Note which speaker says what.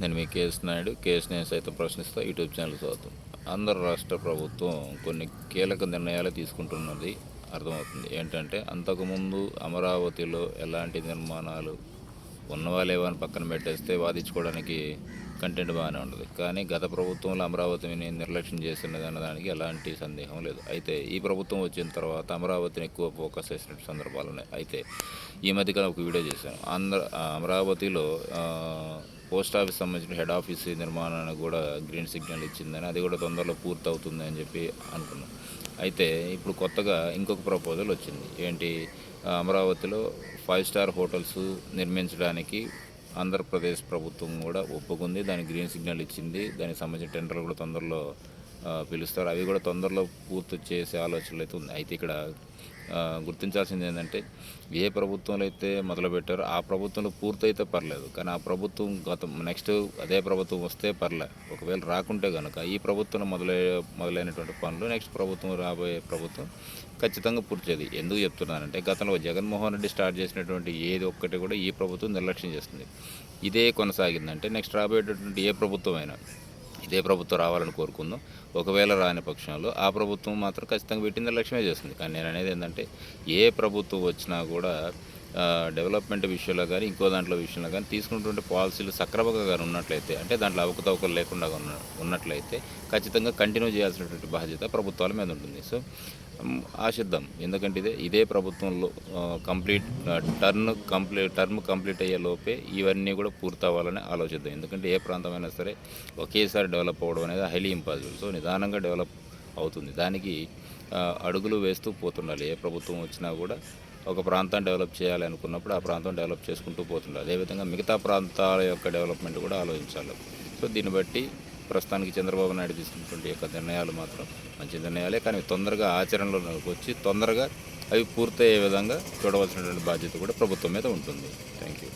Speaker 1: నేను మీ KS Naidu KS నేను సైతం ప్రశ్నిస్తా యూట్యూబ్ ఛానల్ స్వాగతం. ఆంధ్ర రాష్ట్ర ప్రభుత్వం కొన్ని కీలక నిర్ణయాలు తీసుకుంటున్నది అర్థమవుతుంది. ఏంటంటే అంతకుముందు అమరావతిలో ఎలాంటి నిర్మాణాలు ఉన్నవా లేవా అని పక్కన పెట్టేస్తే వాదించుకోవడానికి కంటెంట్ బాగానే ఉండదు కానీ గత ప్రభుత్వంలో అమరావతిని నిర్లక్ష్యం చేసినది అన్నదానికి ఎలాంటి సందేహం లేదు. అయితే ఈ ప్రభుత్వం వచ్చిన తర్వాత అమరావతిని ఎక్కువ ఫోకస్ చేసిన సందర్భాలు ఉన్నాయి. అయితే ఈ మధ్యకాలం ఒక వీడియో చేశాను. ఆంధ్ర అమరావతిలో పోస్ట్ ఆఫీస్ సంబంధించిన హెడ్ ఆఫీస్ నిర్మాణానికి కూడా గ్రీన్ సిగ్నల్ ఇచ్చిందని అది కూడా తొందరలో పూర్తి అవుతుంది అని చెప్పి అనుకున్నాం. అయితే ఇప్పుడు కొత్తగా ఇంకొక ప్రపోజల్ వచ్చింది. ఏంటి? అమరావతిలో ఫైవ్ స్టార్ హోటల్స్ నిర్మించడానికి ఆంధ్రప్రదేశ్ ప్రభుత్వం కూడా ఒప్పుకుంది. దానికి గ్రీన్ సిగ్నల్ ఇచ్చింది. దానికి సంబంధించిన టెండర్లు కూడా తొందరలో పిలుస్తారు. అవి కూడా తొందరలో పూర్తి చేసే ఆలోచనలు అయితే ఉంది అయితే ఇక్కడ గుర్తించాల్సింది ఏంటంటే ఏ ప్రభుత్వంలో అయితే మొదలుపెట్టారో ఆ ప్రభుత్వంలో పూర్తయితే పర్లేదు. కానీ ఆ ప్రభుత్వం గత నెక్స్ట్ అదే ప్రభుత్వం వస్తే పర్లే. ఒకవేళ రాకుంటే కనుక ఈ ప్రభుత్వం మొదలై మొదలైనటువంటి పనులు నెక్స్ట్ ప్రభుత్వం రాబోయే ప్రభుత్వం ఖచ్చితంగా పూర్తి చేయదు ఎందుకు చెప్తున్నానంటే గతంలో జగన్మోహన్ రెడ్డి స్టార్ట్ చేసినటువంటి ఏది ఒక్కటి కూడా ఈ ప్రభుత్వం నిర్లక్ష్యం చేస్తుంది. ఇదే కొనసాగిందంటే నెక్స్ట్ రాబోయేటటువంటి ఏ ప్రభుత్వం అయినా ఇదే ప్రభుత్వం రావాలని కోరుకుందాం. ఒకవేళ రాని పక్షంలో ఆ ప్రభుత్వం మాత్రం ఖచ్చితంగా పెట్టింది లక్ష్యమే చేస్తుంది. కానీ నేను అనేది ఏంటంటే ఏ ప్రభుత్వం వచ్చినా కూడా డెవలప్మెంట్ విషయంలో కానీ ఇంకో దాంట్లో విషయంలో కానీ తీసుకున్నటువంటి పాలసీలు సక్రమంగా కానీ ఉన్నట్లయితే అంటే దాంట్లో అవకతవకలు లేకుండా ఉన్న ఉన్నట్లయితే ఖచ్చితంగా కంటిన్యూ చేయాల్సినటువంటి బాధ్యత ప్రభుత్వాల మీద ఉంటుంది. సో ఆశిద్దాం. ఎందుకంటే ఇదే ఇదే ప్రభుత్వంలో complete turn complete term complete అయ్యే లోపే ఇవన్నీ కూడా పూర్తవ్వాలని ఆలోచిద్దాం. ఎందుకంటే ఏ ప్రాంతమైనా సరే ఒకేసారి డెవలప్ అవ్వడం అనేది హైలీ ఇంపాసిబుల్ సో నిదానంగా డెవలప్ అవుతుంది. దానికి అడుగులు వేస్తూ పోతుండాలి. ఏ ప్రభుత్వం వచ్చినా కూడా ఒక ప్రాంతాన్ని డెవలప్ చేయాలి అనుకున్నప్పుడు ఆ ప్రాంతం డెవలప్ చేసుకుంటూ పోతుండాలి. అదేవిధంగా మిగతా ప్రాంతాల యొక్క డెవలప్మెంట్ కూడా ఆలోచించాలి. సో దీన్ని బట్టి ప్రస్తుతానికి చంద్రబాబు నాయుడు తీసుకున్నటువంటి యొక్క నిర్ణయాలు మాత్రం మంచి నిర్ణయాలే. కానీ తొందరగా ఆచరణలోకి వచ్చి తొందరగా అవి పూర్తయ్యే విధంగా చూడవలసినటువంటి బాధ్యత కూడా ప్రభుత్వం మీద ఉంటుంది. Thank you